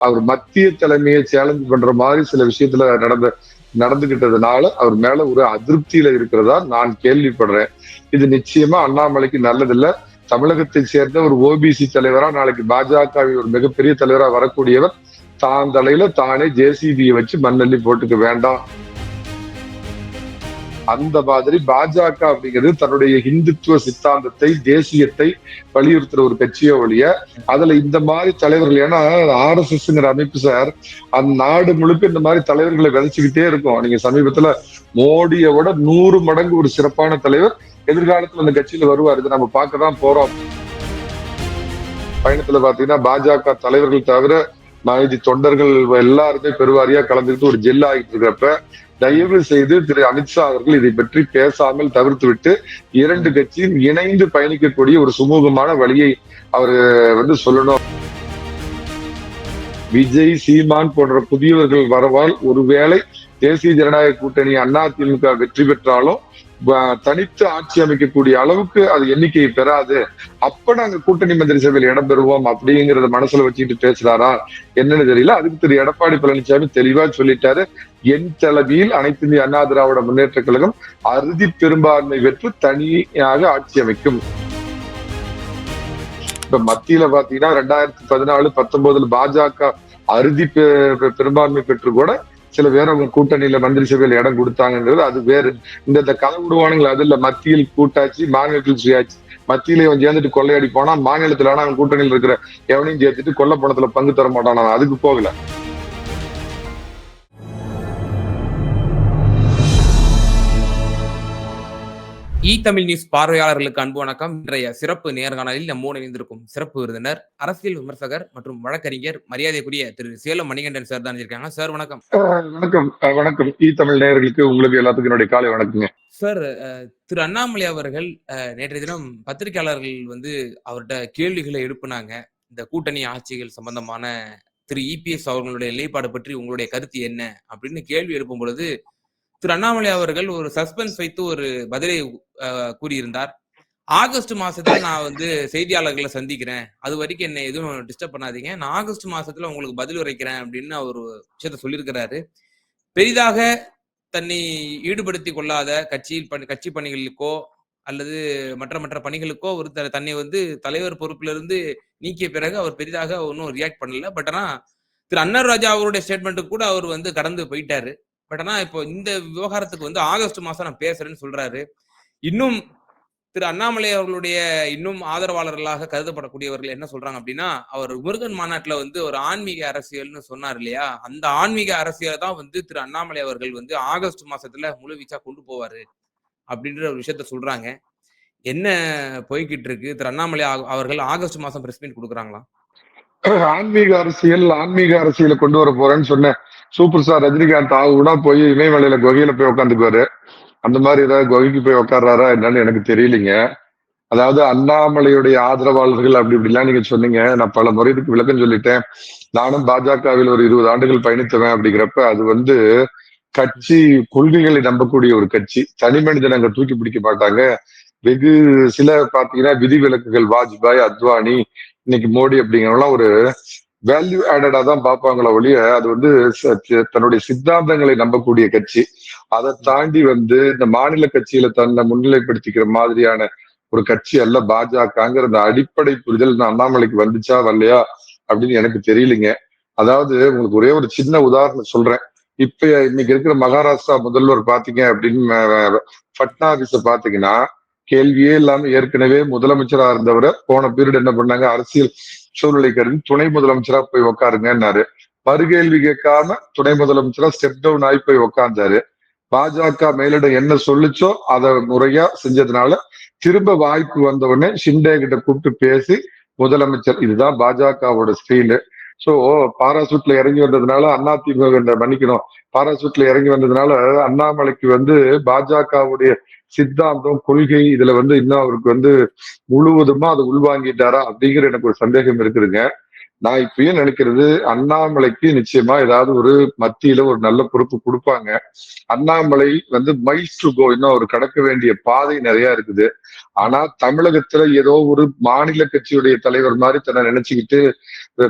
அவர் மத்திய தலைமையை சேலஞ்ச் பண்ற மாதிரி சில விஷயத்துல நடந்த நடந்துகிட்டதுனால அவர் மேல ஒரு அதிருப்தியில இருக்கிறதா நான் கேள்விப்படுறேன். இது நிச்சயமா அண்ணாமலைக்கு நல்லதில்ல. தமிழகத்தை சேர்ந்த ஒரு ஓபிசி தலைவரா நாளைக்கு பாஜகவின் ஒரு மிகப்பெரிய தலைவரா வரக்கூடியவர் தான் தலையில தானே ஜேசிபியை வச்சு மண்ணள்ளி போட்டுக்க வேண்டாம். அந்த மாதிரி பாஜக அப்படிங்கிறது தன்னுடைய இந்துத்துவ சித்தாந்தத்தை தேசியத்தை வலியுறுத்துற ஒரு கட்சியோ ஒழிய அதுல இந்த மாதிரி தலைவர்கள் ஏன்னா ஆர் எஸ் எஸ்ங்கிற அமைப்பு சார் அந்த நாடு முழுக்க இந்த மாதிரி தலைவர்களை விதைச்சுக்கிட்டே இருக்கும். நீங்க சமீபத்துல மோடியை விட நூறு மடங்கு ஒரு சிறப்பான தலைவர் எதிர்காலத்துல அந்த கட்சியில வருவார். இதை நம்ம பார்க்க தான் போறோம். பயணத்துல பாத்தீங்கன்னா பாஜக தலைவர்கள் தவிர மீதி தொண்டர்கள் எல்லாருமே பெருவாரியா கலந்துக்கிட்டு ஒரு ஜெல் ஆகிட்டு இருக்கிறப்ப தயவு செய்து திரு அமித்ஷா அவர்கள் இதை பற்றி பேசாமல் தவிர்த்து விட்டு இரண்டு கட்சியும் இணைந்து பயணிக்கக்கூடிய ஒரு சுமூகமான வழியை அவர் வந்து சொல்லணும். விஜய் சீமான் போன்ற புதியவர்கள் வரவால் ஒருவேளை தேசிய ஜனநாயக கூட்டணி அதிமுக வெற்றி பெற்றாலும் தனித்து ஆட்சி அமைக்கக்கூடிய அளவுக்கு அது எண்ணிக்கையை பெறாது. அப்ப நாங்க கூட்டணி மந்திரி சபையில் இடம்பெறுவோம் அப்படிங்கறத மனசுல வச்சுக்கிட்டு பேசுறாரா? என்னன்னு தெரியல. அதுக்கு திரு எடப்பாடி பழனிசாமி தெளிவா சொல்லிட்டாரு. என் தலைமையில் அனைத்து இந்திய அண்ணா திராவிட முன்னேற்ற கழகம் அறுதி பெரும்பான்மை பெற்று தனியாக ஆட்சி அமைக்கும். இப்ப மத்தியில பாத்தீங்கன்னா ரெண்டாயிரத்தி பதினாலு பத்தொன்பதுல பாஜக அறுதி பெரும்பான்மை பெற்று கூட சில பேர் அவங்க கூட்டணியில மந்திரி சபையில இடம் கொடுத்தாங்கன்றது அது வேறு. இந்த கதை விடுவானுங்களா அது இல்ல. மத்தியில் கூட்டாச்சு மாநிலத்தில் சுயாச்சு. மத்தியில இவன் சேர்ந்துட்டு கொள்ளையடி போனா மாநிலத்துல அவன் கூட்டணியில் இருக்கிற எவனையும் சேர்த்துட்டு கொல்ல பணத்துல பங்கு தர மாட்டான் அதுக்கு போகல. இ தமிழ் நியூஸ் பார்வையாளர்களுக்கு அன்பு வணக்கம். இன்றைய சிறப்பு நேர்காணலில் நம்ம இணைந்திருக்கும் சிறப்பு விருந்தினர் அரசியல் விமர்சகர் மற்றும் வழக்கறிஞர் மரியாதைக்குரிய திரு சேலம் மணிகண்டன் சார் தான் இருக்காங்க. சார் வணக்கம். வணக்கம். வணக்கம். இ தமிழ் நேயர்களுக்கு உங்களுக்கு எல்லாத்துக்கும் என்னுடைய காலை வணக்கங்க. சார் திரு அண்ணாமலை அவர்கள் நேற்றைய தினம் பத்திரிகையாளர்கள் வந்து அவர்கிட்ட கேள்விகளை எழுப்புனாங்க. இந்த கூட்டணி ஆட்சிகள் சம்பந்தமான திரு இபிஎஸ் அவர்களுடைய நிலைப்பாடு பற்றி உங்களுடைய கருத்து என்ன? அப்படின்னு கேள்வி எழுப்பும் பொழுது திரு அண்ணாமலை அவர்கள் ஒரு சஸ்பென்ஸ் வைத்து ஒரு பதிலை கூறியிருந்தார். ஆகஸ்ட் மாசத்துல நான் வந்து செய்தியாளர்களை சந்திக்கிறேன். அது வரைக்கும் என்ன எதுவும் டிஸ்டர்ப் பண்ணாதீங்க. நான் ஆகஸ்ட் மாசத்துல உங்களுக்கு பதில் உரைக்கிறேன் அப்படின்னு அவர் விஷயத்த சொல்லியிருக்கிறாரு. பெரிதாக தன்னை ஈடுபடுத்தி கொள்ளாத கட்சியில் பணி கட்சி பணிகளுக்கோ அல்லது மற்ற மற்ற பணிகளுக்கோ ஒரு தன்னை வந்து தலைவர் பொறுப்புல இருந்து நீக்கிய பிறகு அவர் பெரிதாக ஒன்றும் ரியாக்ட் பண்ணல. பட் ஆனா திரு அன்னர் ராஜா அவருடைய ஸ்டேட்மெண்ட்டுக்கு கூட அவர் வந்து கடந்து போயிட்டாரு. பட் ஆனா இப்போ இந்த விவகாரத்துக்கு வந்து ஆகஸ்ட் மாசம் நான் பேசுறேன்னு சொல்றாரு. இன்னும் திரு அண்ணாமலை அவர்களுடைய இன்னும் ஆதரவாளர்களாக கருதப்படக்கூடியவர்கள் என்ன சொல்றாங்க அப்படின்னா அவர் முருகன் மாநாட்டுல வந்து ஒரு ஆன்மீக அரசியல்னு சொன்னார் இல்லையா? அந்த ஆன்மீக அரசியலை தான் வந்து திரு அண்ணாமலை அவர்கள் வந்து ஆகஸ்ட் மாசத்துல முழு வீச்சா கொண்டு போவாரு அப்படின்ற ஒரு விஷயத்த சொல்றாங்க. என்ன போய்கிட்டு இருக்கு? திரு அண்ணாமலை அவர்கள் ஆகஸ்ட் மாசம் பிரஸ் மீட் கொடுக்குறாங்களா? ஆன்மீக அரசியல் ஆன்மீக அரசியலை கொண்டு வர போறேன்னு சொன்னேன். சூப்பர் ஸ்டார் ரஜினிகாந்த் ஆகுனா போய் இமயமலையில குகையில போய் உட்காந்துக்குவாரு அந்த மாதிரி ஏதாவது குகைக்கு போய் உட்கார்றாரா என்னன்னு எனக்கு தெரியலீங்க. அதாவது அண்ணாமலையுடைய ஆதரவாளர்கள் அப்படி இப்படிலாம் நீங்க சொன்னீங்க. நான் பல முறை இதுக்கு விளக்கம் சொல்லிட்டேன். நானும் பாஜகவில் ஒரு இருபது ஆண்டுகள் பயணித்தவன் அப்படிங்கிறப்ப அது வந்து கட்சி கொள்கைகளை நம்பக்கூடிய ஒரு கட்சி. தனி மனிதன் அங்க தூக்கி பிடிக்க மாட்டாங்க. வெகு சில பாத்தீங்கன்னா விதிவிலக்குகள். வாஜ்பாய் அத்வானி இன்னைக்கு மோடி அப்படிங்கிறவங்களாம் ஒரு வேல்யூ ஆடடா தான் பார்ப்பாங்களோ ஒழிய அது வந்து தன்னுடைய சித்தாந்தங்களை நம்பக்கூடிய கட்சி. அதை தாண்டி வந்து இந்த மாநில கட்சியில தன்னை முன்னிலைப்படுத்திக்கிற மாதிரியான ஒரு கட்சி அல்ல பாஜகங்கிற அந்த அடிப்படை புரிதல் அண்ணாமலைக்கு வந்துச்சா வரலையா அப்படின்னு எனக்கு தெரியலைங்க. அதாவது உங்களுக்கு ஒரே ஒரு சின்ன உதாரணம் சொல்றேன். இப்ப இன்னைக்கு இருக்கிற மகாராஷ்டிரா முதல்வர் பாத்தீங்க அப்படின்னு பட்னாவிஸ பாத்தீங்கன்னா கேள்வியே இல்லாம ஏற்கனவே முதலமைச்சரா இருந்தவரை போன பீரியட் என்ன பண்ணாங்க? அரசியல் சூழ்நிலை கருதி துணை முதலமைச்சரா போய் உக்காருங்கன்னாரு. மறுகேள்வி கேட்காம துணை முதலமைச்சரா ஸ்டெப் டவுன் ஆகி போய் உக்காந்தாரு. பாஜக மேலிடம் என்ன சொல்லிச்சோ அதை முறையா செஞ்சதுனால திரும்ப வாய்ப்பு வந்த உடனே ஷிண்டே கிட்ட கூப்பிட்டு பேசி முதலமைச்சர் இதுதான் பாஜகவோட ஸ்டைலு சோ பாராசூட்ல இறங்கி வந்ததுனால அதிமுக மன்னிக்கணும். பாராசூட்ல இறங்கி வந்ததுனால அண்ணாமலைக்கு வந்து பாஜகவுடைய சித்தாந்தம் கொள்கை இதுல வந்து இன்னும் அவருக்கு வந்து முழுவதுமா அதை உள்வாங்கிட்டாரா அப்படிங்கிற எனக்கு ஒரு சந்தேகம் இருக்குதுங்க. நான் இப்பயும் நினைக்கிறது அண்ணாமலைக்கு நிச்சயமா ஏதாவது ஒரு மத்தியில ஒரு நல்ல பொறுப்பு கொடுப்பாங்க. அண்ணாமலை வந்து மைல்ஸ் டு கோ இன்னும் ஒரு கடக்க வேண்டிய பாதை நிறைய இருக்குது. ஆனா தமிழகத்துல ஏதோ ஒரு மாநில கட்சியுடைய தலைவர் மாதிரி தன்னை நினைச்சுக்கிட்டு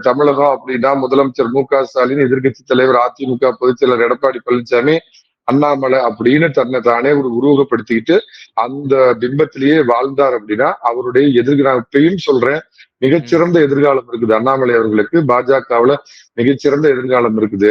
தமிழகம் அப்படின்னா முதலமைச்சர் மு க ஸ்டாலின் எதிர்க்கட்சி தலைவர் அதிமுக பொதுச் செயலர் எடப்பாடி பழனிசாமி அண்ணாமலை அப்படின்னு தன்னை தானே ஒரு உருவகப்படுத்திக்கிட்டு அந்த பிம்பத்திலேயே வாழ்ந்தார் அப்படின்னா அவருடைய எதிர்காலம் சொல்றேன். மிகச்சிறந்த எதிர்காலம் இருக்குது. அண்ணாமலை அவர்களுக்கு பாஜகவுல மிகச்சிறந்த எதிர்காலம் இருக்குது.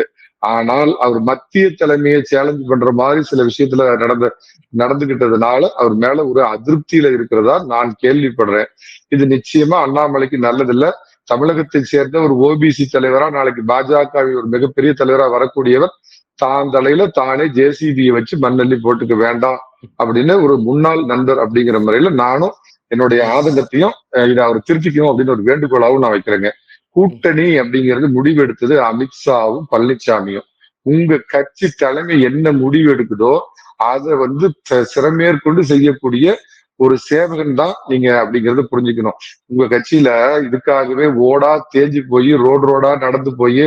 ஆனால் அவர் மத்திய தலைமையை சேலஞ்ச் பண்ற மாதிரி சில விஷயத்துல நடந்த நடந்துகிட்டதுனால அவர் மேல ஒரு அதிருப்தியில இருக்கிறதா நான் கேள்விப்படுறேன். இது நிச்சயமா அண்ணாமலைக்கு நல்லதில்ல. தமிழகத்தை சேர்ந்த ஒரு ஓபிசி தலைவரா நாளைக்கு பாஜக ஒரு மிகப்பெரிய தலைவரா வரக்கூடியவர் தான் தலையில தானே ஜேசிபியை வச்சு மண்ணள்ளி போட்டுக்க வேண்டாம் அப்படின்னு ஒரு முன்னாள் நண்பர் அப்படிங்கிற முறையில நானும் என்னுடைய ஆதங்கத்தையும் இதை அவர் திருத்திக்கணும் அப்படின்னு ஒரு வேண்டுகோளாகவும் நான் வைக்கிறேங்க. கூட்டணி அப்படிங்கிறது முடிவு எடுத்தது அமித்ஷாவும் பழனிசாமியும் உங்க கட்சி தலைமை என்ன முடிவு எடுக்குதோ அதை வந்து சிறமேற்கொண்டு செய்யக்கூடிய ஒரு சேவகன் தான் நீங்க அப்படிங்கறத புரிஞ்சுக்கணும். உங்க கட்சியில இதுக்காகவே ஓடா தேஞ்சு போய் ரோடு ரோடா நடந்து போய்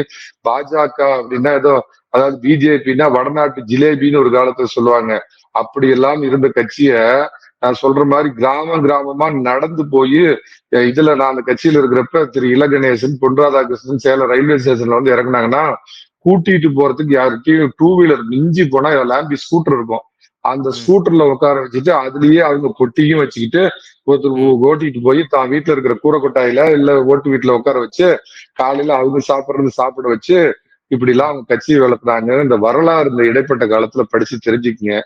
பாஜக அப்படின்னா ஏதோ அதாவது பிஜேபின்னா வடநாட்டு ஜிலேபின்னு ஒரு காலத்துல சொல்லுவாங்க. அப்படியெல்லாம் இருந்த கட்சிய நான் சொல்ற மாதிரி கிராம கிராமமா நடந்து போய் இதுல நான் அந்த கட்சியில இருக்கிறப்ப திரு இலகணேசன் பொன் ராதாகிருஷ்ணன் சேலம் ரயில்வே ஸ்டேஷன்ல வந்து இறங்குனாங்கன்னா கூட்டிட்டு போறதுக்கு யார்கிட்டயும் டூ வீலர் மிஞ்சி போனா லேம்பி ஸ்கூட்டர் இருக்கும் அந்த. ஸ்கூட்டர்ல உட்கார வச்சுட்டு அதுலயே அவங்க பொட்டியும் வச்சுக்கிட்டு ஒருத்தர் ஓட்டிட்டு போய் தான் வீட்டுல இருக்கிற கூரை கொட்டாயில இல்ல ஓட்டு வீட்டுல உட்கார வச்சு காலையில அவங்க சாப்பிடுறது சாப்பிட வச்சு இப்படி எல்லாம் அவங்க கட்சியை வளர்த்துறாங்க. இந்த வரலாறு இந்த இடைப்பட்ட காலத்துல படிச்சு தெரிஞ்சுக்கங்க.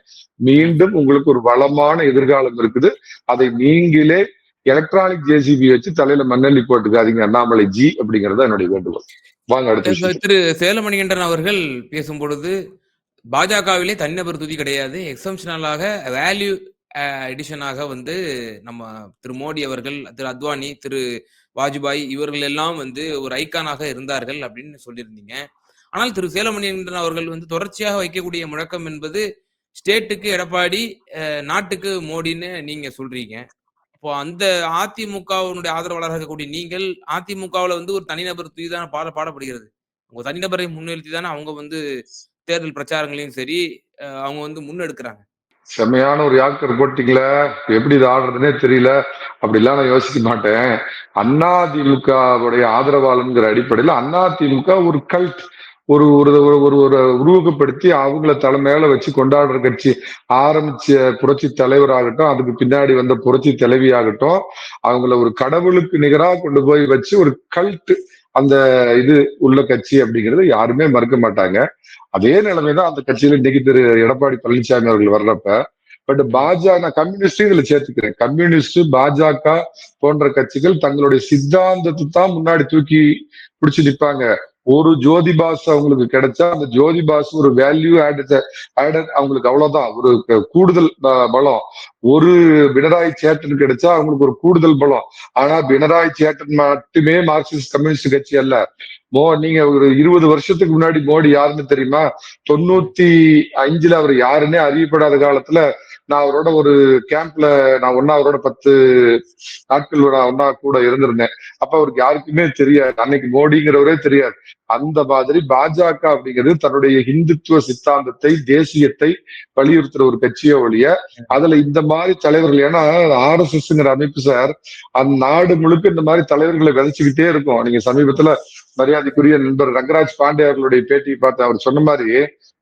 மீண்டும் உங்களுக்கு ஒரு வளமான எதிர்காலம் இருக்குது. அதை நீங்களே எலக்ட்ரானிக் ஜேசிபி வச்சு தலையில மண்ணள்ளி போட்டுக்காதீங்க. அண்ணாமலை ஜி அப்படிங்கறது என்னுடைய வேண்டுகோள். வாங்க அடுத்த திரு சேலமணிகண்டன் அவர்கள் பேசும் பொழுது பாஜகவிலே தனிநபர் துதி கிடையாது. எக்ஸம்ஷனலாக வேல்யூ எடிஷனாக வந்து நம்ம திரு மோடி அவர்கள் திரு அத்வானி திரு வாஜ்பாய் இவர்கள் எல்லாம் வந்து ஒரு ஐக்கானாக இருந்தார்கள் அப்படின்னு சொல்லியிருந்தீங்க. ஆனால் திரு சேலமணிகண்டன் அவர்கள் வந்து தொடர்ச்சியாக வைக்கக்கூடிய முழக்கம் என்பது ஸ்டேட்டுக்கு எடப்பாடி நாட்டுக்கு மோடின்னு நீங்க சொல்றீங்க. இப்போ அந்த அதிமுகவினுடைய ஆதரவாளராக இருக்கக்கூடிய நீங்கள் அதிமுகவுல வந்து ஒரு தனிநபர் தூய்தான பாட பாடப்படுகிறது. உங்க தனிநபரை முன்னிறுத்தி தானே அவங்க வந்து தேர்தல் பிரச்சாரங்களையும் சரி அவங்க வந்து முன்னெடுக்கிறாங்க. செம்மையான ஒரு யாக்கர் போட்டிங்கள. எப்படி இது ஆடுறதுனே தெரியல. அப்படிலாம் நான் யோசிக்க மாட்டேன். அதிமுகவுடைய ஆதரவாளன்கிற அடிப்படையில் அதிமுக ஒரு கல்ட். ஒரு ஒரு ஒரு ஒரு உருவகப்படுத்தி அவங்கள தலைமையில வச்சு கொண்டாடுற கட்சி ஆரம்பிச்ச புரட்சி தலைவராகட்டும் அதுக்கு பின்னாடி வந்த புரட்சி தலைவியாகட்டும் அவங்கள ஒரு கடவுளுக்கு நிகரா கொண்டு போய் வச்சு ஒரு கல்ட் அந்த இது உள்ள கட்சி அப்படிங்கறது யாருமே மறுக்க மாட்டாங்க. அதே நிலைமைதான் அந்த கட்சியில இன்னைக்கு திரு எடப்பாடி பழனிசாமி அவர்கள் வர்றப்ப பட் பாஜக நான் கம்யூனிஸ்ட் இதுல சேர்த்துக்கிறேன். கம்யூனிஸ்ட் பாஜக போன்ற கட்சிகள் தங்களுடைய சித்தாந்தத்தை தான் முன்னாடி தூக்கி பிடிச்சு நிற்பாங்க ஒரு ஜோதி பாஸ் அவங்களுக்கு கிடைச்சா அந்த ஜோதி பாஸ் ஒரு வேல்யூ ஆட் ஆடட் அவங்களுக்கு அவ்வளவுதான். ஒரு கூடுதல் ப- பலம். ஒரு பினராயி சேட்டன் கிடைச்சா அவங்களுக்கு ஒரு கூடுதல் பலம். ஆனா பினராயி சேட்டன் மட்டுமே மார்க்சிஸ்ட் கம்யூனிஸ்ட் கட்சி அல்ல. மோ நீங்க ஒரு இருபது வருஷத்துக்கு முன்னாடி மோடி யாருன்னு தெரியுமா? தொண்ணூத்தி அஞ்சுல அவர் யாருன்னே அறியப்படாத காலத்துல நான் அவரோட ஒரு கேம்ப்ல நான் ஒன்னா அவரோட பத்து நாட்கள் நான் ஒன்னா கூட இருந்திருந்தேன். அப்ப அவருக்கு யாருக்குமே தெரியாது. அன்னைக்கு மோடிங்கிறவரே தெரியாது. அந்த மாதிரி பாஜக அப்படிங்கிறது தன்னுடைய இந்துத்துவ சித்தாந்தத்தை தேசியத்தை வலியுறுத்துற ஒரு கட்சியோ ஒழிய அதுல இந்த மாதிரி தலைவர்கள் ஏன்னா ஆர் எஸ் எஸ்ங்கிற அமைப்பு சார் அந்த நாடு முழுக்க இந்த மாதிரி தலைவர்களை விதைச்சுக்கிட்டே இருக்கும். நீங்க சமீபத்துல மரியாதைக்குரிய நண்பர் ரங்கராஜ் பாண்டே அவர்களுடைய பேட்டியை பார்த்து அவர் சொன்ன மாதிரி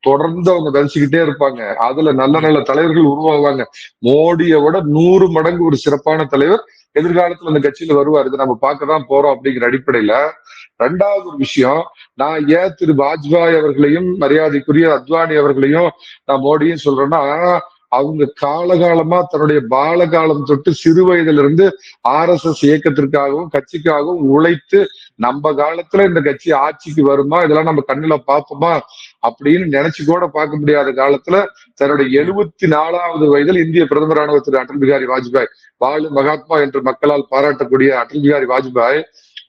தொடர்ந்து அவங்க தரிசிக்கிட்டே இருப்பாங்க. அதுல நல்ல நல்ல தலைவர்கள் உருவாகுவாங்க மோடியை விட நூறு மடங்கு ஒரு சிறப்பான தலைவர் எதிர்காலத்துல அந்த கட்சியில வருவார். இதை நம்ம பார்க்கதான் போறோம் அப்படிங்கிற அடிப்படையில. ரெண்டாவது ஒரு விஷயம் நான் ஏன் திரு வாஜ்பாய் அவர்களையும் மரியாதைக்குரிய அத்வானி அவர்களையும் நான் மோடியும் சொல்றேன்னா அவங்க காலகாலமா தன்னுடைய பாலகாலம் தொட்டு சிறு வயதுல இருந்து ஆர் எஸ் எஸ் இயக்கத்திற்காகவும் கட்சிக்காகவும் உழைத்து நம்ம காலத்துல இந்த கட்சி ஆட்சிக்கு வருமா இதெல்லாம் நம்ம கண்ணுல பார்ப்போமா அப்படின்னு நினைச்சு கூட பார்க்க முடியாத காலத்துல தன்னுடைய எழுபத்தி நாலாவது வயதில் இந்திய பிரதமரான திரு அடல் பிகாரி வாஜ்பாய் வாழும் மகாத்மா என்று மக்களால் பாராட்டக்கூடிய அடல் பிகாரி வாஜ்பாய்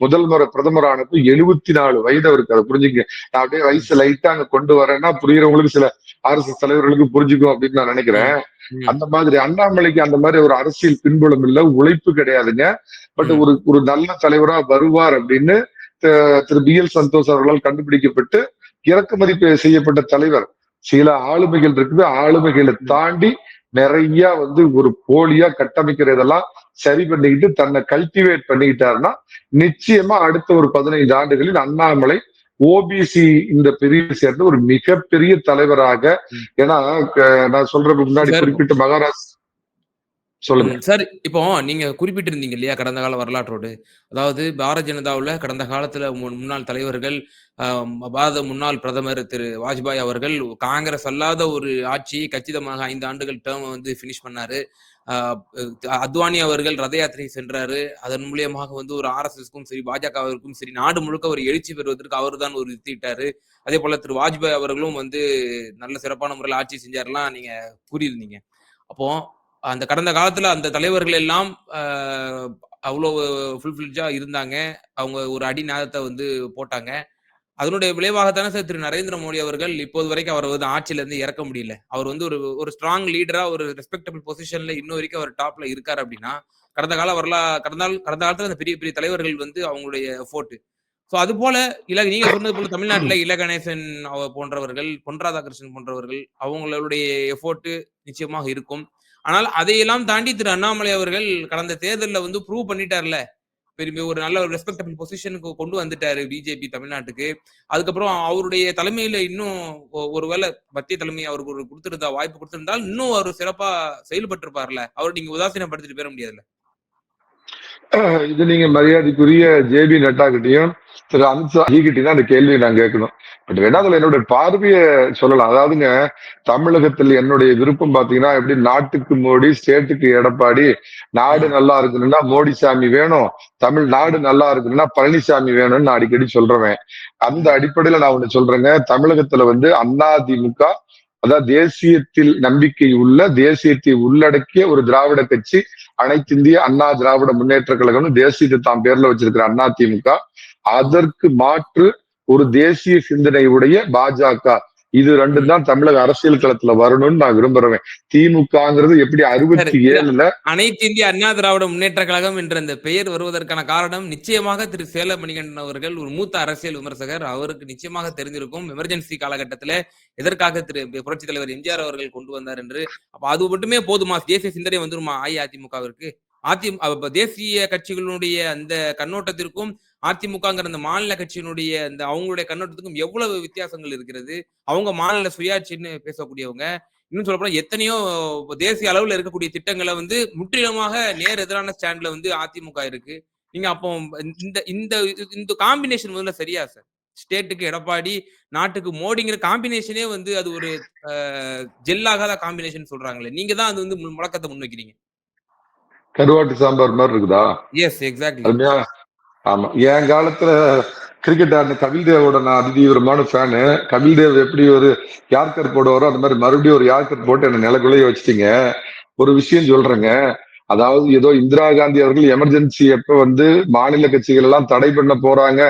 முதல் முறை பிரதமரானப்ப எழுபத்தி நாலு வயது அவருக்கு அதை புரிஞ்சுக்க நான் அப்படியே வயசு லைட்டா அங்க கொண்டு வரேன்னா புரியுறவங்களுக்கு சில ஆர் எஸ் எஸ் தலைவர்களுக்கு புரிஞ்சுக்கும் அப்படின்னு நான் நினைக்கிறேன். அந்த மாதிரி அண்ணாமலைக்கு அந்த மாதிரி ஒரு அரசியல் பின்புலம் இல்ல உழைப்பு கிடையாதுங்க பட். ஒரு ஒரு நல்ல தலைவரா வருவார் அப்படின்னு திரு பி எல் சந்தோஷ் அவர்களால் கண்டுபிடிக்கப்பட்டு இறக்குமதி செய்யப்பட்ட தலைவர் சில ஆளுமைகள் இருக்குது ஆளுமைகளை தாண்டி நிறைய வந்து ஒரு போலியா கட்டமைக்கிறதெல்லாம் சரி பண்ணிக்கிட்டு தன்னை கல்டிவேட் பண்ணிக்கிட்டாருன்னா நிச்சயமா அடுத்த ஒரு பதினைந்து ஆண்டுகளில் அண்ணாமலை ஓபிசி இந்த பிரிவை சேர்ந்த ஒரு மிகப்பெரிய தலைவராக. ஏன்னா நான் சொல்றதுக்கு முன்னாடி. குறிப்பிட்ட மகாராஷ்டிரா சொல்லுங்க. சார் இப்போ நீங்க குறிப்பிட்டிருந்தீங்க இல்லையா கடந்த கால வரலாற்றோடு? அதாவது பாரதிய ஜனதாவில் கடந்த காலத்துல முன்னாள் தலைவர்கள் பாரத முன்னாள் பிரதமர் திரு வாஜ்பாய் அவர்கள் காங்கிரஸ் அல்லாத ஒரு ஆட்சியை கச்சிதமாக ஐந்து ஆண்டுகள் டேர்ம் வந்து ஃபினிஷ் பண்ணாரு. அத்வானி அவர்கள் ரத யாத்திரை சென்றாரு. அதன் மூலியமாக வந்து ஒரு ஆர்எஸ்எஸ்க்கும் சரி பாஜகவிற்கும் சரி நாடு முழுக்க ஒரு எழுச்சி பெறுவதற்கு அவர்தான் ஒரு வித்திட்டாரு அதே போல திரு வாஜ்பாய் அவர்களும் வந்து நல்ல சிறப்பான முறையில் ஆட்சி செஞ்சாரெல்லாம் நீங்க கூறியிருந்தீங்க. அப்போ அந்த கடந்த காலத்துல அந்த தலைவர்கள் எல்லாம் ஆஹ், அவ்வளவு ஃபுல்ஃபில்ஜா இருந்தாங்க. அவங்க ஒரு அடி நேரத்தை வந்து போட்டாங்க. அதனுடைய விளைவாகத்தானே சார் திரு நரேந்திர மோடி அவர்கள் இப்போது வரைக்கும் அவர் வந்து ஆட்சியில இருந்து இறக்க முடியல. அவர் வந்து ஒரு ஒரு ஸ்ட்ராங் லீடரா ஒரு ரெஸ்பெக்டபிள் பொசிஷன்ல இன்னும் வரைக்கும் அவர் டாப்ல இருக்காரு அப்படின்னா கடந்த கால வரலா கடந்த கடந்த காலத்துல அந்த பெரிய பெரிய தலைவர்கள் வந்து அவங்களுடைய எஃபோர்ட் ஸோ அது போல இல்ல நீங்க சொன்னது போல தமிழ்நாட்டுல இல கணேசன் போன்றவர்கள் பொன் ராதாகிருஷ்ணன் போன்றவர்கள் அவங்களுடைய எஃபோர்ட் நிச்சயமாக இருக்கும். ஆனால் அதையெல்லாம் தாண்டி திரு அண்ணாமலை அவர்கள் கடந்த தேர்தலில் வந்து ப்ரூவ் பண்ணிட்டார்ல. பெரிய ஒரு நல்ல ஒரு ரெஸ்பெக்டபிள் பொசிஷனுக்கு கொண்டு வந்துட்டாரு பிஜேபி தமிழ்நாட்டுக்கு. அதுக்கப்புறம் அவருடைய தலைமையில இன்னும் ஒ- ஒருவேளை மத்திய தலைமை அவருக்கு ஒரு கொடுத்திருந்தா வாய்ப்பு கொடுத்திருந்தால் இன்னும் அவர் சிறப்பா செயல்பட்டிருப்பார்ல. அவர் நீங்க உதாசீனப்படுத்திட்டு போயிட முடியாதுல்ல? இது நீங்க மரியாதைக்குரிய ஜேபி நட்டா கிட்டையும் திரு அமித்ஷா ஜி கிட்டையும் தான் அந்த கேள்வியை நான் கேட்கணும். பட் வேணாதுல என்னுடைய பார்வையை சொல்லலாம். அதாவதுங்க தமிழகத்தில் என்னுடைய விருப்பம் பாத்தீங்கன்னா எப்படி நாட்டுக்கு மோடி ஸ்டேட்டுக்கு எடப்பாடி நாடு நல்லா இருக்கணும்னா மோடி சாமி வேணும். தமிழ் நாடு நல்லா இருக்கணும்னா பழனிசாமி வேணும்னு நான் அடிக்கடி சொல்றேன் அந்த அடிப்படையில நான் ஒண்ணு சொல்றேங்க. தமிழகத்துல வந்து அதிமுக அதாவது தேசியத்தில் நம்பிக்கை உள்ள தேசியத்தை உள்ளடக்கிய ஒரு திராவிட கட்சி அனைத்து இந்திய அண்ணா திராவிட முன்னேற்ற கழகம்னு தேசியத்தை தாம் பேர்ல வச்சிருக்கிற அண்ணா திமுக. அதற்கு மாற்று ஒரு தேசிய சிந்தனையுடைய பாஜக. இது ரெண்டும் தான் தமிழக அரசியல் களத்துல வரணும்னு நான் விரும்புறேன் திமுகங்கிறது எப்படி அறுபத்தி ஏழுல அனைத்து இந்திய அண்ணா திராவிட முன்னேற்ற கழகம் என்ற இந்த பெயர் வருவதற்கான காரணம் நிச்சயமாக திரு சேல மணிகண்டன் அவர்கள் ஒரு மூத்த அரசியல் விமர்சகர். அவருக்கு நிச்சயமாக தெரிஞ்சிருக்கும் எமர்ஜென்சி காலகட்டத்துல எதற்காக திரு புரட்சி தலைவர் எம்ஜிஆர் அவர்கள் கொண்டு வந்தார் என்று. அப்ப அது மட்டுமே போதுமா? தேசிய சிந்தனை வந்துருமா? அஇஅதிமுகவிற்கு? அதி தேசிய கட்சிகளுடைய அந்த கண்ணோட்டத்திற்கும் அதிமுகங்கிற அந்த மாநில கட்சியினுடைய அந்த அவங்களுடைய கண்ணோட்டத்துக்கும் எவ்வளவு வித்தியாசங்கள் இருக்கிறது? அவங்க மாநில சுயாட்சின்னு பேசக்கூடியவங்க இன்னும் சொல்ல போனா எத்தனையோ தேசிய அளவுல இருக்கக்கூடிய திட்டங்களை வந்து முற்றிலுமாக நேர் எதிரான ஸ்டாண்ட்ல வந்து அதிமுக இருக்கு. நீங்க அப்போ இந்த இந்த இந்த காம்பினேஷன் முதல்ல சரியா சார்? ஸ்டேட்டுக்கு எடப்பாடி நாட்டுக்கு மோடிங்கிற காம்பினேஷனே வந்து அது ஒரு ஜெல்லாகாத காம்பினேஷன் சொல்றாங்களே. நீங்க தான் அது வந்து முழக்கத்தை முன்வைக்கிறீங்க. கருவாட்டு சாம்பார் மாதிரி இருக்குதா? எஸ் எக்ஸாக்ட்லி ஆமா. என் காலத்துல கிரிக்கெட் ஆடின கபில் தேவோட நான் அதிதீவிரமான ஃபேனு கபில் தேவ் எப்படி ஒரு யார்கர் போடுவாரோ அந்த மாதிரி மறுபடியும் ஒரு யார்கர் போட்டு என்ன நிலக்குள்ளேயே வச்சுட்டீங்க. ஒரு விஷயம் சொல்றேங்க. அதாவது ஏதோ இந்திரா காந்தி அவர்கள் எமர்ஜென்சி எப்ப வந்து மாநில கட்சிகள் எல்லாம் தடை பண்ண போறாங்க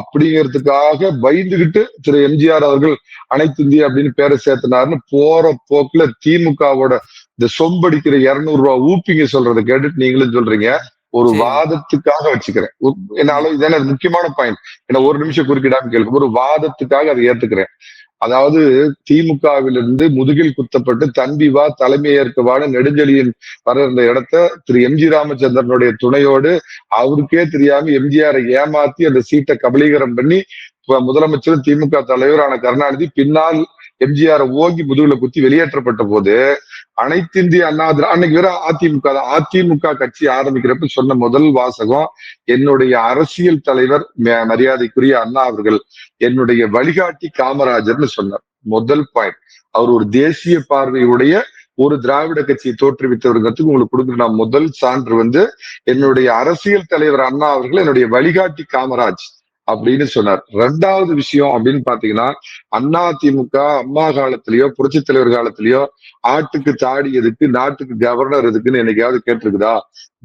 அப்படிங்கிறதுக்காக பயந்துகிட்டு திரு எம்ஜிஆர் அவர்கள் அனைத்து இந்திய அப்படின்னு பேரை சேர்த்தினாருன்னு போற போக்குல திமுகவோட இந்த சொம்படிக்கிற இருநூறு ரூபாய் ஊப்பிங்க சொல்றதை கேட்டுட்டு நீங்களும் சொல்றீங்க. ஒரு. வாதத்துக்காக வச்சுக்கிறேன். ஒரு- என்னால இதான முக்கியமான பாயிண்ட் என்ன ஒரு நிமிஷம் குறுக்கிடாம கேளுங்க. ஒரு வாதத்துக்காக அதை ஏத்துக்கிறேன். அதாவது திமுகவிலிருந்து முதுகில் குத்தப்பட்டு தம்பி வா தலைமை ஏற்கவான்னு நெடுஞ்செழியன் வர இருந்த இடத்த திரு எம் ஜி ராமச்சந்திரனுடைய துணையோடு அவருக்கே தெரியாம எம்ஜிஆரை ஏமாத்தி அந்த சீட்டை கபலீகரம் பண்ணி இப்ப முதலமைச்சர் திமுக தலைவரான கருணாநிதி பின்னால் எம்ஜிஆரை ஓங்கி முதுகுல குத்தி வெளியேற்றப்பட்ட போது அனைத்து இந்திய அண்ணா திரா- அன்னைக்கு வேற அதிமுக தான். அதிமுக கட்சி ஆரம்பிக்கிறப்ப சொன்ன முதல் வாசகம் என்னுடைய அரசியல் தலைவர் மரியாதைக்குரிய அண்ணா அவர்கள் என்னுடைய வழிகாட்டி காமராஜர்னு சொன்னார். முதல் பாயிண்ட் அவர் ஒரு தேசிய பார்வையுடைய ஒரு திராவிட கட்சியை தோற்றுவித்தவர்களுக்கு உங்களுக்கு கொடுக்குற நான் முதல் சான்று வந்து என்னுடைய அரசியல் தலைவர் அண்ணா அவர்கள் என்னுடைய வழிகாட்டி காமராஜ். அப்படின்னு சொன்னார். ரெண்டாவது விஷயம் அப்படின்னு பாத்தீங்கன்னா அண்ணா திமுக அம்மா காலத்திலயோ புரட்சி தலைவர் காலத்திலயோ ஆட்டுக்கு தாடி எதுக்கு நாட்டுக்கு கவர்னர் எதுக்குன்னு என்னைக்காவது கேட்டிருக்குதா?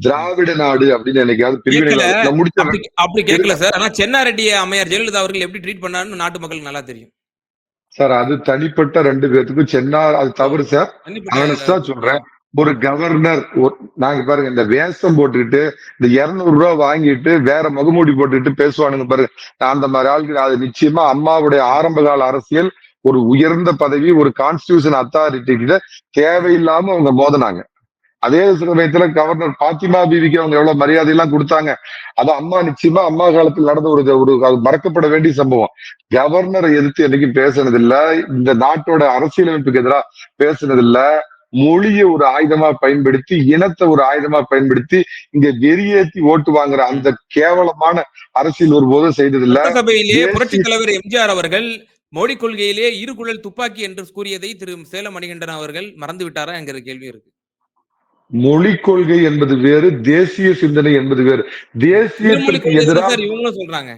திராவிட நாடு அப்படின்னு என்னைக்காவது பிரிவினை அப்படி அப்படி கேட்கல சார். ஆனா சென்னாரெட்டி அம்மையார் ஜெயலலிதா அவர்கள் எப்படி ட்ரீட் பண்ணாருன்னு நாட்டு மக்களுக்கு நல்லா தெரியும். சார் அது தனிப்பட்ட ரெண்டு பேர்த்துக்கும் சென்னா அது தவறு சார். ஆனஸ்டா சொல்றேன். ஒரு கவர்னர் நாங்க பாருங்க இந்த வேஷம் போட்டுக்கிட்டு இந்த இருநூறு ரூபா வாங்கிட்டு வேற முகமூடி போட்டுக்கிட்டு பேசுவானுங்க பாருங்க. நான் அந்த மாதிரி ஆளுக்கு அது நிச்சயமா அம்மாவுடைய ஆரம்ப கால அரசியல் ஒரு உயர்ந்த பதவி ஒரு கான்ஸ்டியூஷன் அத்தாரிட்டி கிட்ட தேவையில்லாம அவங்க மோதினாங்க. அதே சமயத்துல கவர்னர் பாத்திமா பிவிக்கு அவங்க எவ்வளவு மரியாதை எல்லாம் கொடுத்தாங்க. அது அம்மா நிச்சயமா அம்மா காலத்தில் நடந்த ஒரு ஒரு மறக்கப்பட வேண்டிய சம்பவம். கவர்னரை எதிர்த்து என்னைக்கும் பேசினதில்லை. இந்த நாட்டோட அரசியலமைப்புக்கு எதிராக பேசினதில்லை. மொழியை ஒரு ஆயுதமா பயன்படுத்தி இனத்தை ஒரு ஆயுதமா பயன்படுத்தி இங்க வெறியேத்தி ஓட்டு வாங்குற அந்த கேவலமான அரசியல் ஒருபோதும் செய்ததில்ல. தேசிய- புரட்சி தலைவர் எம்ஜிஆர் அவர்கள் மோடி கொள்கையிலே இரு குழல் துப்பாக்கி என்று கூறியதை திரு சேலம் மணிகண்டன் அவர்கள் மறந்து விட்டாரா என்கிற கேள்வி இருக்கு. மொழிக் கொள்கை என்பது வேறு தேசிய சிந்தனை என்பது வேறு. தேசியத்திற்கு கொள்கை எதிராக இவங்களும் சொல்றாங்க.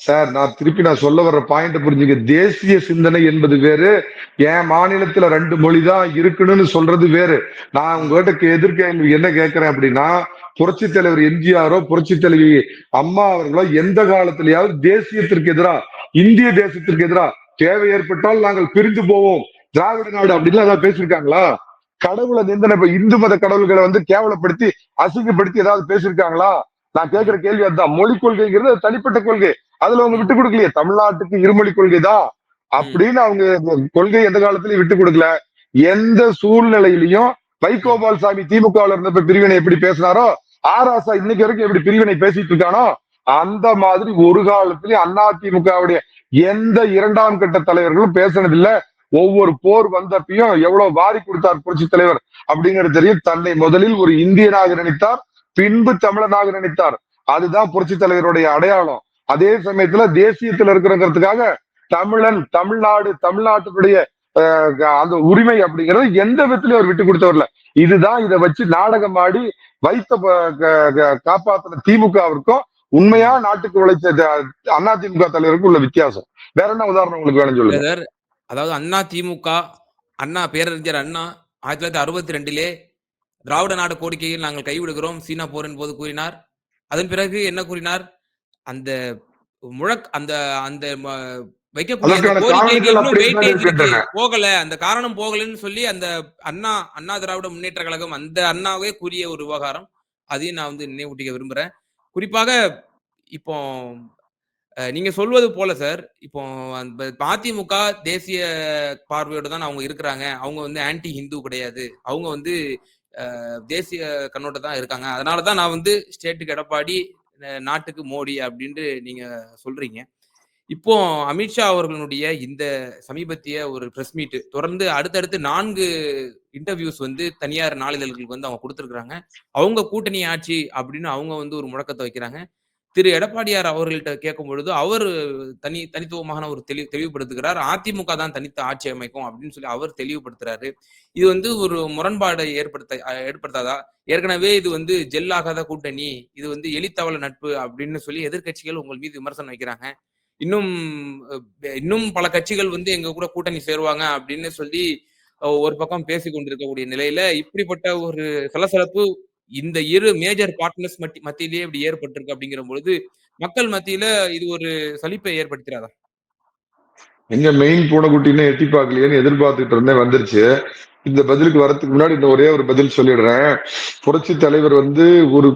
சார் நான் திருப்பி நான் சொல்ல வர்ற பாயிண்ட் புரிஞ்சுங்க. தேசிய சிந்தனை என்பது வேறு. என் மாநிலத்துல ரெண்டு மொழி தான் இருக்கணும்னு சொல்றது வேறு. நான் உங்ககிட்ட எதிர்க்க என்ன கேட்கிறேன் அப்படின்னா புரட்சி தலைவர் எம்ஜிஆரோ புரட்சி தலைவி அம்மா அவர்களோ எந்த காலத்திலேயாவது தேசியத்திற்கு எதிரா இந்திய தேசத்திற்கு எதிரா தேவை ஏற்பட்டால் நாங்கள் பிரிந்து போவோம். திராவிட நாடு அப்படின்னு ஏதாவது பேசியிருக்காங்களா? கடவுளை நிந்தனை இப்ப இந்து மத கடவுள்களை வந்து கேவலப்படுத்தி அசிங்கப்படுத்தி ஏதாவது பேசியிருக்காங்களா? நான் கேட்கிற கேள்வி அதுதான். மொழி கொள்கைங்கிறது தனிப்பட்ட கொள்கை. அதுல அவங்க விட்டு கொடுக்கலையே. தமிழ்நாட்டுக்கு இருமொழி கொள்கை தான் அப்படின்னு அவங்க கொள்கை எந்த காலத்திலயும் விட்டு கொடுக்கல. எந்த சூழ்நிலையிலையும் வைகோபால் சாமி திமுகவில் இருந்தப்ப பிரிவினை எப்படி பேசினாரோ ஆராசா இன்னைக்கு வரைக்கும் எப்படி பிரிவினை பேசிட்டு இருக்கானோ அந்த மாதிரி ஒரு காலத்திலயும் அண்ணா திமுகவுடைய எந்த இரண்டாம் கட்ட தலைவர்களும் பேசினதில்ல. ஒவ்வொரு போர் வந்தப்பையும் எவ்வளவு வாரி கொடுத்தார் புரட்சி தலைவர் அப்படிங்கிறது தெரியும். தன்னை முதலில் ஒரு இந்தியனாக நினைத்தார் பின்பு தமிழனாக நினைத்தார். அதுதான் புரட்சி தலைவருடைய அடையாளம். அதே சமயத்துல தேசியத்துல இருக்கிறங்கிறதுக்காக தமிழன் தமிழ்நாடு தமிழ்நாட்டினுடைய அந்த உரிமை அப்படிங்கறது எந்த விதத்திலயும் அவர் விட்டு கொடுத்தவர்ல இதுதான் இதை வச்சு நாடகம் ஆடி வைத்த க- காப்பாத்தின திமுகவிற்கும் உண்மையா நாட்டுக்கு உழைச்ச அண்ணா திமுக தலைவருக்கும் உள்ள வித்தியாசம். வேற என்ன உதாரணம் உங்களுக்கு வேணும் சொல்லுங்க. அதாவது அண்ணா திமுக அண்ணா பேரறிஞர் அண்ணா ஆயிரத்தி தொள்ளாயிரத்தி அறுபத்தி ரெண்டிலே திராவிட நாடு கோரிக்கையில் நாங்கள் கைவிடுகிறோம். சீனா போரின் போது கூறினார். அதன் பிறகு என்ன கூறினார்? அந்த முழக் அந்த அந்த வைக்கக்கூடிய. போகல. அந்த காரணம் போகலன்னு சொல்லி அந்த அண்ணா அண்ணா திராவிட முன்னேற்ற கழகம் அந்த அண்ணாவே கூறிய ஒரு விவகாரம். அதையும் நான் வந்து நினைவூட்டிக்க விரும்புறேன். குறிப்பாக இப்போ நீங்க சொல்வது போல சார் இப்போ அதிமுக தேசிய பார்வையோட தான் அவங்க இருக்கிறாங்க. அவங்க வந்து ஆன்டி ஹிந்து கிடையாது. அவங்க வந்து தேசிய கண்ணோட்ட தான் இருக்காங்க. அதனால தான் நான் வந்து ஸ்டேட்டுக்கு எடப்பாடி நாட்டுக்கு மோடி அப்படின்ட்டு நீங்க சொல்றீங்க. இப்போ அமித்ஷா அவர்களுடைய இந்த சமீபத்திய ஒரு பிரஸ் மீட் தொடர்ந்து அடுத்தடுத்து நான்கு இன்டர்வியூஸ் வந்து தனியார் நாளிதழ்களுக்கு வந்து அவங்க கொடுத்துருக்குறாங்க. அவங்க கூட்டணி ஆட்சி அப்படின்னு அவங்க வந்து ஒரு முழக்கத்தை வைக்கிறாங்க. திரு எடப்பாடியார் அவர்கள்ட்ட கேட்கும் பொழுது அவர் தனி தனித்துவமான ஒரு தெளி தெளிவுபடுத்துகிறார். அதிமுக தான் தனித்த ஆட்சி அமைக்கும் அப்படின்னு சொல்லி அவர் தெளிவுபடுத்துறாரு. இது வந்து ஒரு முரண்பாடை ஏற்படுத்த ஏற்படுத்தாதா? ஏற்கனவே இது வந்து ஜெல்லாகாத கூட்டணி இது வந்து எலித்தவள நட்பு அப்படின்னு சொல்லி எதிர்க்கட்சிகள் உங்கள் மீது விமர்சனம் வைக்கிறாங்க. இன்னும் இன்னும் பல கட்சிகள் வந்து எங்க கூட கூட்டணி சேருவாங்க அப்படின்னு சொல்லி ஒரு பக்கம் பேசி கொண்டிருக்கக்கூடிய நிலையில இப்படிப்பட்ட ஒரு சலசலப்பு இந்த இரு மேஜர் பார்ட்னர்ஸ் மத்தி மத்தியிலேயே இப்படி ஏற்பட்டிருக்கு அப்படிங்கிற பொழுது மக்கள் மத்தியில இது ஒரு சலிப்பை ஏற்படுத்திடாதா எங்க மெயின் பூனைக்குட்டின்னு எட்டி பார்க்கலையேன்னு எதிர்பார்த்துட்டு இருந்தேன் வந்துருச்சு. இந்த பதிலுக்கு வரதுக்கு முன்னாடி இந்த ஒரே ஒரு பதில் சொல்லிடுறேன். புரட்சி தலைவர் வந்து ஒரு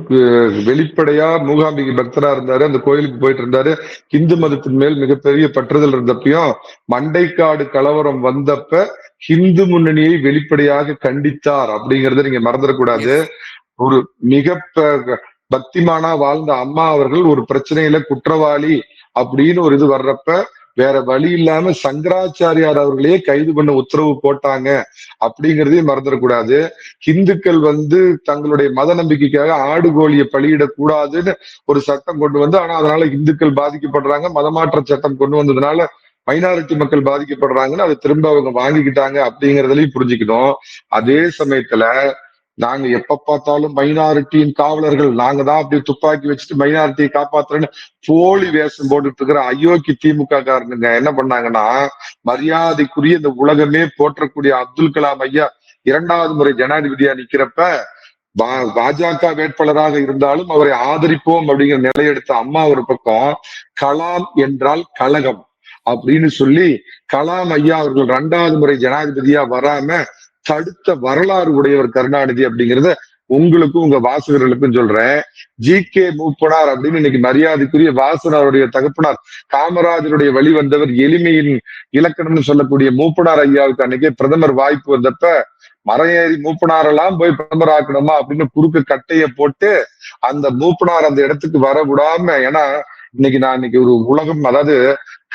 வெளிப்படையா மூகாம்பிகை பக்தரா இருந்தாரு அந்த கோயிலுக்கு போயிட்டு இருந்தாரு. இந்து மதத்தின் மேல் மிகப்பெரிய பற்றுதல் இருந்தப்பையும் மண்டைக்காடு கலவரம் வந்தப்ப ஹிந்து முன்னணியை வெளிப்படையாக கண்டித்தார் அப்படிங்கறத நீங்க மறந்துடக்கூடாது. ஒரு மிக பக்திமானா வாழ்ந்த அம்மா அவர்கள் ஒரு பிரச்சனையில குற்றவாளி அப்படின்னு ஒரு இது வர்றப்ப வேற வழி இல்லாம சங்கராச்சாரியார் அவர்களையே கைது பண்ண உத்தரவு போட்டாங்க அப்படிங்கிறதையும் மறந்துடக்கூடாது. ஹிந்துக்கள் வந்து தங்களுடைய மத நம்பிக்கைக்காக ஆடு கோழியை பலியிடக்கூடாதுன்னு ஒரு சட்டம் கொண்டு வந்து ஆனா அதனால இந்துக்கள் பாதிக்கப்படுறாங்க மதமாற்ற சட்டம் கொண்டு வந்ததுனால மைனாரிட்டி மக்கள் பாதிக்கப்படுறாங்கன்னு அதை திரும்ப அவங்க வாங்கிக்கிட்டாங்க அப்படிங்கறதுலயும் புரிஞ்சுக்கணும் அதே சமயத்துல நாங்க எப்ப பார்த்தாலும் மைனாரிட்டியின் காவலர்கள் நாங்க தான் அப்படி துப்பாக்கி வச்சுட்டு மைனாரிட்டியை காப்பாத்துறேன்னு போலி வேஷம் போட்டுட்டு இருக்கிற அயோக்கி திமுக காரனுங்க என்ன பண்ணாங்கன்னா மரியாதைக்குரிய இந்த உலகமே போற்றக்கூடிய அப்துல் கலாம் ஐயா இரண்டாவது முறை ஜனாதிபதியா நிக்கிறப்ப பா- பாஜக வேட்பாளராக இருந்தாலும் அவரை ஆதரிப்போம் அப்படிங்கிற நிலையெடுத்த அம்மா ஒரு பக்கம் கலாம் என்றால் கழகம் அப்படின்னு சொல்லி கலாம் ஐயா அவர்கள் இரண்டாவது முறை ஜனாதிபதியா வராம தடுத்த வரலாறு உடையவர் கருணாநிதி அப்படிங்கறத உங்களுக்கும் உங்க வாசகர்களுக்கும் சொல்றேன். ஜி கே மூப்பனார் அப்படின்னு இன்னைக்கு மரியாதைக்குரிய வாசனாருடைய தகப்பனார் காமராஜருடைய வழி வந்தவர் எளிமையின் இலக்கணம்னு சொல்லக்கூடிய மூப்பனார் ஐயாவுக்கு அன்னைக்கே பிரதமர் வாய்ப்பு வந்தப்ப மறையேறி மூப்பனாரெல்லாம் போய் பிரதமர் ஆக்கணுமா அப்படின்னு குறுக்கு கட்டைய போட்டு அந்த மூப்பனார் அந்த இடத்துக்கு வர விடாம ஏன்னா இன்னைக்கு நான் இன்னைக்கு ஒரு உலகம் அதாவது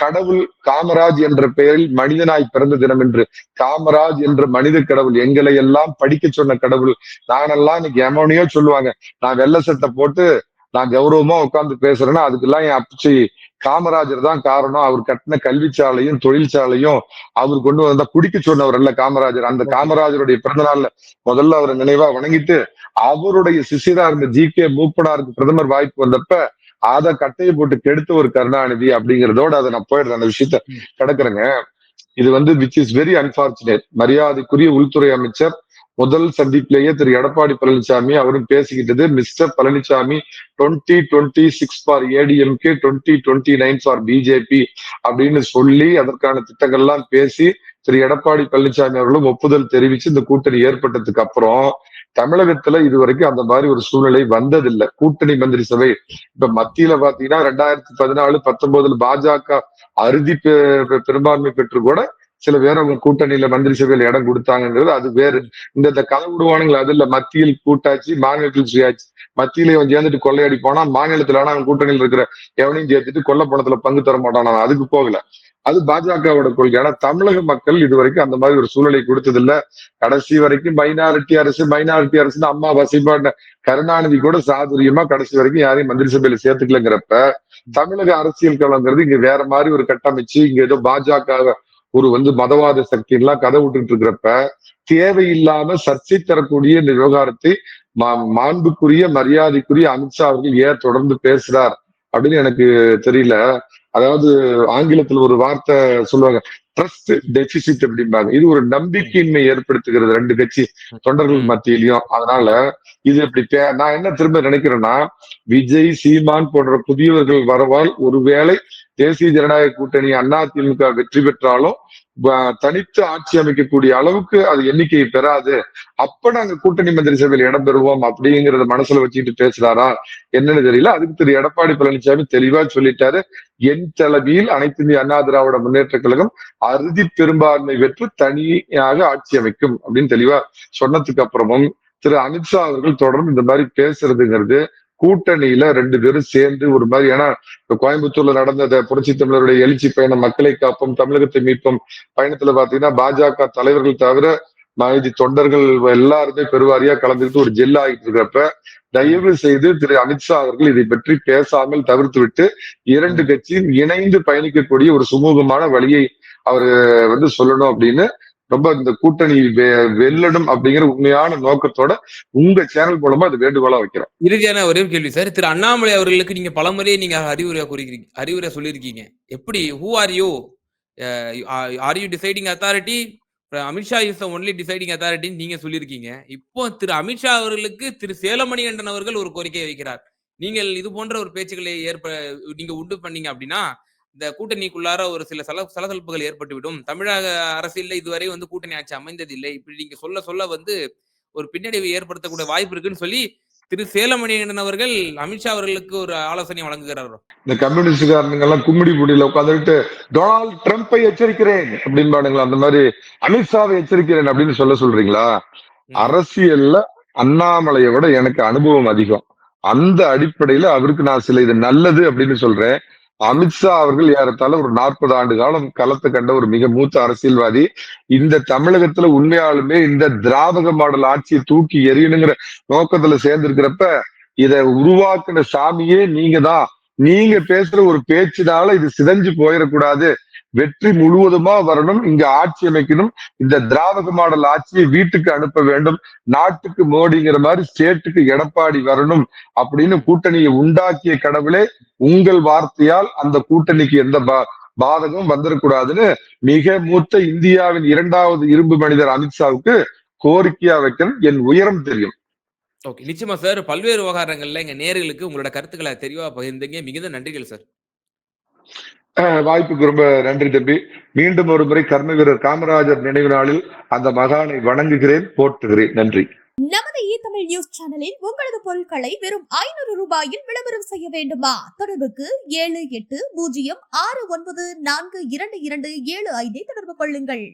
கடவுள் காமராஜ் என்ற பெயரில் மனிதனாய் பிறந்த தினம் என்று காமராஜ் என்ற மனித கடவுள் எங்களை எல்லாம் படிக்க சொன்ன கடவுள். நானெல்லாம் இன்னைக்கு எமோனியோ சொல்லுவாங்க. நான் வெள்ளை சட்டை போட்டு நான் கௌரவமா உட்கார்ந்து பேசுறேன்னா அதுக்கெல்லாம் என் அப்பச்சி காமராஜர் தான் காரணம். அவர் கட்டின கல்விச்சாலையும் தொழிற்சாலையும் அவர் கொண்டு வந்த குடிக்க சொன்னவர் அல்ல காமராஜர். அந்த காமராஜருடைய பிறந்த நாள்ல முதல்ல அவரை நினைவா வணங்கிட்டு அவருடைய சிசிரா இருந்த ஜி கே மூப்பனாருக்கு பிரதமர் வாய்ப்பு வந்தப்ப அத கட்டையை போட்டு கெடுத்த ஒரு கருணாநிதி அப்படிங்கறதோட அதை நான் போயிடுறேன். அந்த விஷயத்த கிடக்குறேங்க. இது வந்து விச் இஸ் வெரி அன்பார்ச்சுனேட் மரியாதைக்குரிய உள்துறை அமைச்சர் முதல் சந்திப்பிலேயே திரு. எடப்பாடி பழனிசாமி அவரும் பேசிக்கிட்டது mister Palaniswami twenty twenty six for ADMK twenty twenty nine for BJP அப்படின்னு சொல்லி அதற்கான திட்டங்கள்லாம் பேசி திரு. எடப்பாடி பழனிசாமி அவர்களும் ஒப்புதல் தெரிவிச்சு இந்த கூட்டணி ஏற்பட்டதுக்கு அப்புறம் தமிழகத்துல இதுவரைக்கும் அந்த மாதிரி ஒரு சூழ்நிலை வந்ததில்லை. கூட்டணி மந்திரி சபை இப்ப மத்தியில பாத்தீங்கன்னா ரெண்டாயிரத்தி பதினாலு பத்தொன்பதுல பாஜக அறுதி பெ- பெரும்பான்மை பெற்று கூட சில பேர் அவங்க கூட்டணியில மந்திரி சபையில இடம் கொடுத்தாங்கிறது அது வேறு. இந்த இந்த கதை விடுவானுங்களா அது இல்ல. மத்தியில் கூட்டாச்சு மாநிலத்தில் சுயாச்சு. மத்தியில இவன் சேர்ந்துட்டு கொள்ளையடி போனா மாநிலத்துல ஆனா அவன் கூட்டணியில் இருக்கிற எவனையும் சேர்த்துட்டு கொல்ல பணத்துல பங்கு தர மாட்டான்? அதுக்கு போகல. அது பாஜகவோட கொள்கை. ஆனா தமிழக மக்கள் இதுவரைக்கும் அந்த மாதிரி ஒரு சூழலை கொடுத்தது இல்ல கடைசி வரைக்கும் மைனாரிட்டி அரசு மைனாரிட்டி அரசுன்னு அம்மா வசிப்பாண்ட கருணாநிதி கூட சாதுரியமா கடைசி வரைக்கும் யாரையும் மந்திரி சபையில சேர்த்துக்கலங்கிறப்ப தமிழக அரசியல் களங்கிறது இங்க வேற மாதிரி ஒரு கட்டமைச்சு இங்க ஏதோ பாஜக ஒரு வந்து மதவாத சக்தி எல்லாம் கதை விட்டுட்டு இருக்கிறப்ப தேவையில்லாம சர்ச்சை தரக்கூடிய இந்த விவகாரத்தை மா- மாண்புக்குரிய மரியாதைக்குரிய அமித்ஷா அவர்கள் ஏன் தொடர்ந்து பேசுறார் அப்படின்னு எனக்கு தெரியல. அதாவது ஆங்கிலத்துல ஒரு வார்த்தை சொல்லுவாங்க ட்ரஸ்ட் டெபிசிட் அப்படிம்பாங்க இது ஒரு நம்பிக்கையின்மை ஏற்படுத்துகிறது ரெண்டு கட்சி தொண்டர்கள். மத்தியிலையும் அதனால இது இப்படி நான் என்ன திரும்ப நினைக்கிறேன்னா விஜய் சீமான் போன்ற புதியவர்கள் வரவால் ஒருவேளை தேசிய ஜனநாயக கூட்டணி அண்ணா திமுக வெற்றி பெற்றாலும் தனித்து ஆட்சி அமைக்கக்கூடிய அளவுக்கு அது எண்ணிக்கையை பெறாது. அப்ப நாங்க கூட்டணி மந்திரி சபையில் இடம் பெறுவோம் அப்படிங்கறத மனசுல வச்சுக்கிட்டு பேசுறாரா? என்னன்னு தெரியல. அதுக்கு திரு. எடப்பாடி பழனிசாமி தெளிவா சொல்லிட்டாரு. என் தலைமையில் அனைத்து இந்திய அண்ணா திராவிட முன்னேற்ற கழகம் அறுதி பெரும்பான்மை பெற்று தனியாக ஆட்சி அமைக்கும் அப்படின்னு தெளிவா சொன்னதுக்கு அப்புறமும் திரு. அமித்ஷா அவர்கள் தொடர்ந்து இந்த மாதிரி பேசுறதுங்கிறது கூட்டணியில ரெண்டு பேரும் சேர்ந்து ஒரு மாதிரி ஏன்னா இந்த கோயம்புத்தூர்ல நடந்த புரட்சி தமிழருடைய எழுச்சி பயணம் மக்களை காப்போம் தமிழகத்தை மீட்போம் பயணத்துல பாத்தீங்கன்னா பாஜக தலைவர்கள் தவிர மதி தொண்டர்கள் எல்லாருமே பெருவாரியா கலந்துக்கிட்டு ஒரு ஜெல் ஆகிட்டு இருக்கிறப்ப தயவு செய்து திரு அமித்ஷா அவர்கள் இதை பற்றி பேசாமல் தவிர்த்து விட்டு இரண்டு கட்சியும் இணைந்து பயணிக்கக்கூடிய ஒரு சுமூகமான வழியை அவர் வந்து சொல்லணும் அப்படின்னு ரொம்ப இந்த கூட்டணி வெ- அப்படிங்கிற உண்மையான நோக்கத்தோட உங்க சேனல் மூலமா அது வேண்டுகோளா வைக்கிறேன் இறுதியான ஒரே கேள்வி சார் திரு அண்ணாமலை அவர்களுக்கு நீங்க பலமுறை நீங்க அறிவுரை கூறுகிறீங்க அறிவுரை சொல்லியிருக்கீங்க. எப்படி who are you are you deciding authority Amit Shah is only deciding அத்தாரிட்டின்னு நீங்க சொல்லியிருக்கீங்க. இப்போ திரு அமித்ஷா அவர்களுக்கு திரு சேலமணிகண்டன் அவர்கள் ஒரு கோரிக்கை வைக்கிறார். நீங்கள் இது போன்ற ஒரு பேச்சுக்களை ஏற்ப நீங்க உண்டு பண்ணீங்க அப்படின்னா இந்த கூட்டணிக்குள்ளார ஒரு சில சல சலசலப்புகள் ஏற்பட்டுவிடும். தமிழக அரசியல்ல இதுவரை வந்து கூட்டணி ஆட்சி அமைந்ததில்லை. இப்படி நீங்க சொல்ல சொல்ல வந்து ஒரு பின்னடைவை ஏற்படுத்தக்கூடிய வாய்ப்பு இருக்குன்னு சொல்லி திரு சேலமணிகண்டன் அவர்கள் அமித்ஷா அவர்களுக்கு ஒரு ஆலோசனை வழங்குகிறார் இந்த கம்யூனிஸ்டுக்காரனுங்க எல்லாம் கும்மிடி புடியில உட்காந்துட்டு டொனால்ட் ட்ரம்ப்பை எச்சரிக்கிறேன் அப்படின்பானுங்களா அந்த மாதிரி அமித்ஷாவை எச்சரிக்கிறேன் அப்படின்னு சொல்ல சொல்றீங்களா? அரசியல்ல அண்ணாமலையை விட எனக்கு அனுபவம் அதிகம். அந்த அடிப்படையில அவருக்கு நான் சில இது நல்லது அப்படின்னு சொல்றேன். அமித்ஷா அவர்கள் ஏறத்தாழ ஒரு நாற்பது ஆண்டு காலம் களத்தை கண்ட ஒரு மிக மூத்த அரசியல்வாதி. இந்த தமிழகத்துல உண்மையாலுமே இந்த திராவக மாடல் ஆட்சியை தூக்கி எறியணுங்கிற நோக்கத்துல சேர்ந்திருக்கிறப்ப இத உருவாக்குன சாமியே நீங்க தான் நீங்க பேசுற ஒரு பேச்சினால இது சிதைஞ்சு போயிடக்கூடாது. வெற்றி முழுவதுமா வரணும். இங்க ஆட்சி அமைக்கணும். இந்த திராவக மாடல் ஆட்சியை வீட்டுக்கு அனுப்ப வேண்டும். நாட்டுக்கு மோடிங்கிற மாதிரி ஸ்டேட்டுக்கு எடப்பாடி வரணும் அப்படின்னு கூட்டணியை உண்டாக்கிய கடவுளே உங்கள் வார்த்தையால் அந்த கூட்டணிக்கு எந்த பா பாதகம் வந்துடக்கூடாதுன்னு மிக மூத்த இந்தியாவின் இரண்டாவது இரும்பு மனிதர் அமித்ஷாவுக்கு கோரிக்கையா வைக்கணும். என் உயரம் தெரியும். ஓகே. நிச்சயமா சார். பல்வேறு விவகாரங்கள்ல எங்க நேர்களுக்கு உங்களோட கருத்துக்களை தெளிவா பகிர்ந்தீங்க. மிகுந்த நன்றிகள் சார். வாய்ப்புக்கு ரொம்ப நன்றி தம்பி. மீண்டும் ஒரு முறை கர்ம வீரர் காமராஜர் நினைவு நாளில் அந்த மகானை வணங்குகிறேன் போற்றுகிறேன். நன்றி. நமது இ தமிழ் நியூஸ் சேனலில் உங்களது பொருட்களை வெறும் ஐநூறு ரூபாயில் விளம்பரம் செய்ய வேண்டுமா? தொடர்புக்கு ஏழு எட்டு பூஜ்ஜியம் ஆறு ஒன்பது நான்கு இரண்டு இரண்டு ஏழு ஐந்தை தொடர்பு கொள்ளுங்கள்.